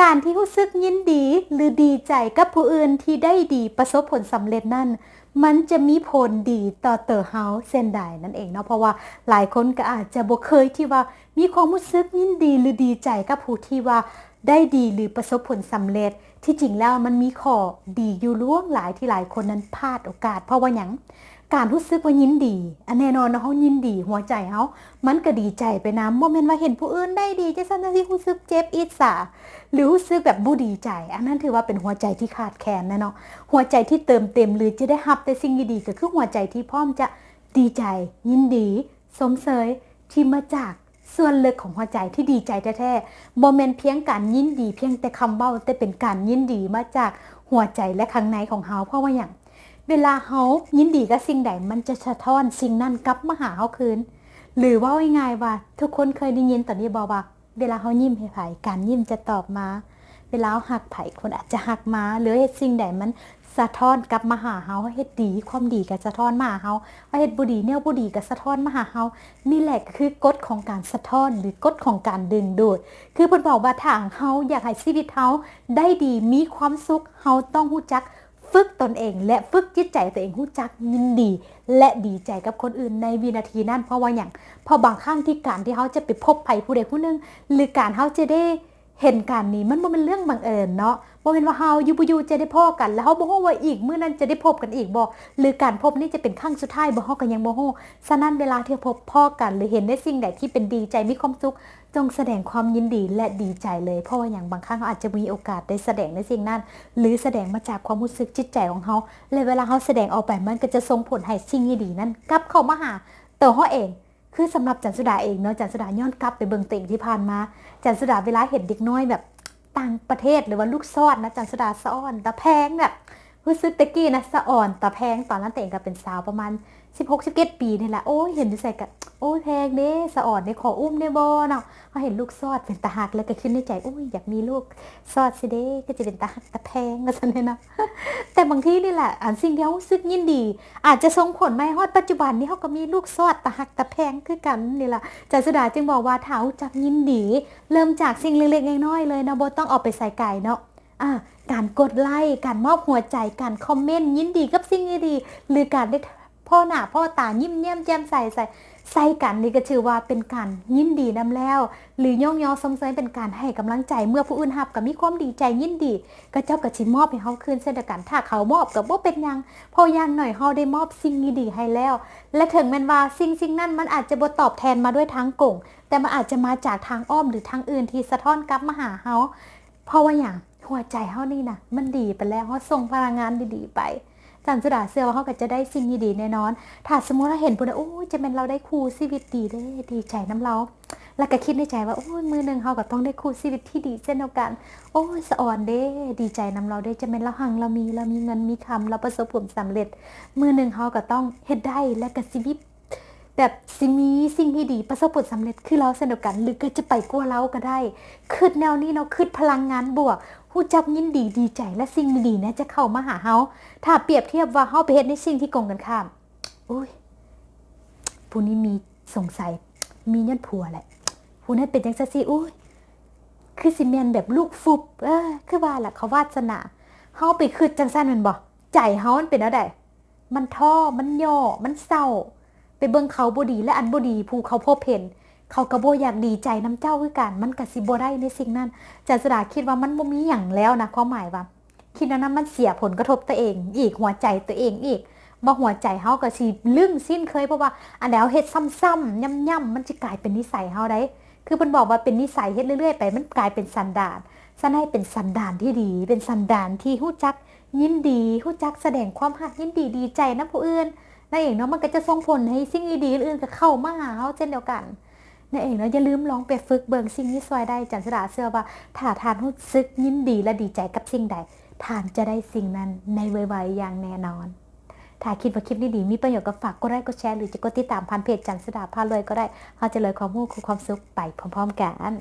การที่รู้สึกยินดี หรือดีใจกับผู้อื่นที่ได้ดีประสบผลสำเร็จนั่น มันจะมีผลดีต่อเตอเฮาเส้นใดนั่นเองเนาะเพราะว่าหลายคนก็อาจจะบ่เคยที่ว่ามีความรู้สึกยินดีหรือดีใจกับผู้ที่ว่า ได้ดีหรือประสบผลสำเร็จ ที่จริงแล้วมันมีข้อดีอยู่ล่วงหลายที่หลายคนนั้นพลาดโอกาส เพราะว่าหยังการรู้สึกว่ายินดีอันแน่นอนนะเฮายินดีหัวใจเฮามันก็ดีใจไปนะบ่แม่นว่าเห็นผู้อื่นได้ดีจังซั่นจังซี่รู้สึกเจ็บอิจฉาหรือรู้สึกแบบบูดีใจ อันนั้นถือว่าเป็นหัวใจที่ขาดแคลนนะเนาะหัวใจที่เติมเต็มหรือจะได้รับแต่สิ่งดีๆก็คือหัวใจที่พร้อมจะดีใจ ยินดี สมเสยที่มาจาก ส่วนลึกของหัวใจที่ดีใจแท้ๆโมเมนต์เพียงการยินดี เพียงแต่คำเบ้าแต่เป็นการยินดีมาจากหัวใจและข้างในของเฮาเพราะว่าอย่าง เวลาเฮายินดีกับสิ่งใดมันจะสะท้อนสิ่งนั้นกลับมาหาเฮาคืน หรือว่าง่ายๆว่า ทุกคนเคยได้ยินตอนนี้บอกว่า เวลาเขายิ้มให้ไผการยิ้มจะตอบมา เวลาหักไผ่คนอาจจะหักมาหรือเฮ็ดสิ่งใดมันสะท้อนกลับมาหาเฮาเฮ็ดดีความดีก็สะท้อนมาหาเฮาว่าเฮ็ดบ่ดีแนวบ่ดีก็สะท้อนมาหาเฮานี่แหละคือกฎของการสะท้อนหรือกฎของการดึงดูด คือเพิ่นบอกว่าถ้าเฮาอยากให้ชีวิตเฮาได้ดีมีความสุขเฮาต้องรู้จักฝึกตนเอง และฝึกจิตใจตัวเองรู้จักยินดี และดีใจกับคนอื่นในวินาทีนั้นเพราะว่าอย่างพอบางครั้งที่การที่เขาจะไปพบภัยผู้ใดผู้หนึงหรือการเขาจะได้ เห็นการนี้มันบ่เป็นเรื่องบังเอิญเนาะบ่เป็นว่าเฮาอยู่บ่อยู่จะได้พบกัน แล้วเฮาบ่ฮู้ว่าอีกมื้อนั้นจะได้พบกันอีกบ่หรือการพบนี้จะเป็นครั้งสุดท้ายบ่เฮาก็ยังบ่ฮู้ฉะนั้นเวลาที่พบพ่อกัน หรือเห็นได้สิ่งใดที่เป็นดีใจมีความสุข จงแสดงความยินดีและดีใจเลยเพราะว่าอย่างบางครั้งเขาอาจจะมีโอกาสได้แสดงในสิ่งนั้น หรือแสดงมาจากความรู้สึกจิตใจของเขาและเวลาเขาแสดงออกไปมันก็จะส่งผลให้สิ่งดีๆนั้นกลับเข้ามาหาตัวเขาเอง คือสำหรับจันสุดาเองเนาะจันสุดาย้อนกลับไปเบิงเต่งที่ผ่านมาจันสุดาเวลาเห็นเด็กน้อยแบบต่างประเทศหรือว่าลูกซอนนะจันสุดาซ่อนตะแพงแบบ รู้สึกตะกี้นะสะอ่อนตะแพงตอนนั้นเต็งก็เป็นสาวประมาณ 16 17ปีนี่แหละโอ้ยเห็นดิใส่กับโอ้ยแพงเด้สะอ่อนเด้ขออุ้มได้บ่เนาะเขาเห็นลูกซอดเป็นตาหักแล้วก็คิดในใจโอ้ยอยากมีลูกซอดสิเด้ก็จะเป็นตาหักตาแพงก็ซั่นเลยนาะแต่บางทีนี่แหละอันสิ่งที่เขารู้สึกยินดี อาจจะส่งผลไม่ฮอดปัจจุบันนี้เขาก็มีลูกซอดตาหักตาแพงคือกันนี่แหละจัสุดาจึงบอกว่าถ้าจักยินดี เริ่มจากสิ่งเล็กๆน้อยๆเลยนะบ่ต้องเอาไปใส่ไก่เนาะ การกดไลค์การมอบหัวใจการคอมเมนต์ยินดีกับสิ่งดีๆหรือการได้พ่อหน้าพ่อตายิ้มแย้มแจ่มใสใส่ใส่กันนี่ก็ถือว่าเป็นการยินดีนํแล้ว หรือย่องยอสมเสยเป็นการให้กำลังใจเมื่อผู้อื่นรับก็มีความดีใจยินดี ก็เจ้าก็สิมอบให้เฮาคืนเช่นเดียวกันถ้าเขามอบก็บ่เป็นยังพออย่างหน่อยเฮาได้มอบสิ่งดีๆให้แล้ว และถึงแม้นว่าสิ่งสิ่งนั้นมันอาจจะบ่ตอบแทนมาด้วยทางกงแต่มันอาจจะมาจากทางอ้อมหรือทางอื่นที่สะท้อนกลับมาหาเฮาเพราะว่าอย่าง หัวใจเฮานี่นะมันดีไปแล้วเฮาส่งพลังงานดีๆไปจันสุดาเชื่อว่าเฮาก็จะได้สิ่งดีๆแน่นอน ถ้าสมมติเราเห็นผู้ใดโอ้จะเป็นเราได้คู่ชีวิตดีเด้ดีใจน้ำเรา แล้วก็คิดในใจว่าโอ้มือหนึ่งเฮาก็ต้องได้คู่ชีวิตที่ดีเช่นเดียวกัน โอ้สะอ่อนเด้ดีใจน้ำเราได้จะเป็นเราหังเรามีเรามีเงินมีคำเราประสบผลสำเร็จ มือหนึ่งเฮาก็ต้องเฮ็ดได้และก็ชีวิตแบบสิมีสิ่งที่ดีประสบผลสำเร็จคือเราเสนอกัน หรือก็จะไปกลัวเราก็ได้คืดแนวนี้เนาะคืดพลังงานบวก หู้จักยินดีดีใจและสิ่งดีๆนะจะเข้ามาหาเฮาถ้าเปรียบเทียบว่าเฮาไปเฮ็ดในสิ่งที่กงกันข้ามอุ้ยผู้นี้มีสงสัยมียันผัวแหละผู้นั้นเป็นจังซั่นสิอุ้ยคือสิแม่นแบบลูกฟุบเออคือว่าล่ะเขาวาสนาเฮาไปคืดจังซั่นมันบ่ใจเฮามันเป็นแนวใดมันท้อมันย่อมันเศร้า ไปเบิ่งเขาบ่ดีและอันบ่ดีผู้เขาพบเห็น เขาก็บ่อยากดีใจน้ำเจ้าคือกัน มันก็สิบ่ได้ในสิ่งนั้นจันสดาคิดว่ามันบ่มีหยังแล้วนะความหมายว่า คิดนั้นมันเสียผลกระทบตัวเอง อีกหัวใจตัวเองอีกบ่หัวใจเฮาก็สิลึ่งสิ้นเคยเพราะว่า อันแล้วเฮ็ดซ้ำๆย่ำๆมันจะกลายเป็นนิสัยเฮาได้ คือเพิ่นบอกว่าเป็นนิสัยเฮ็ดเรื่อยๆไปมันกลายเป็นสันดานสันให้เป็นสันดานที่ดี เป็นสันดานที่ฮู้จัก ยินดีฮู้จักแสดงความรักยินดีดีใจนะผู้อื่นนั่นเองเนาะมันก็จะส่งผลให้สิ่งดีๆอื่นๆก็เข้ามาหาเฮาเช่นเดียวกัน นั่นเองเนาะอย่าลืมลองไปฝึกเบิ่งสิ่งที่ซอยได้จันสดาเสื้อว่าถ้าทานหุ้ซึกยินดีและดีใจกับสิ่งใดทานจะได้สิ่งนั้นในไวๆอย่างแน่นอนถ้าคิดว่าคลิปนี้ดีมีประโยชน์ก็ฝากกดไลค์กดแชร์หรือจะกดติดตามพันเพจจันสดาพาเลยก็ได้เขาจะเลยความรู้คือความสุขไปพร้อมๆกัน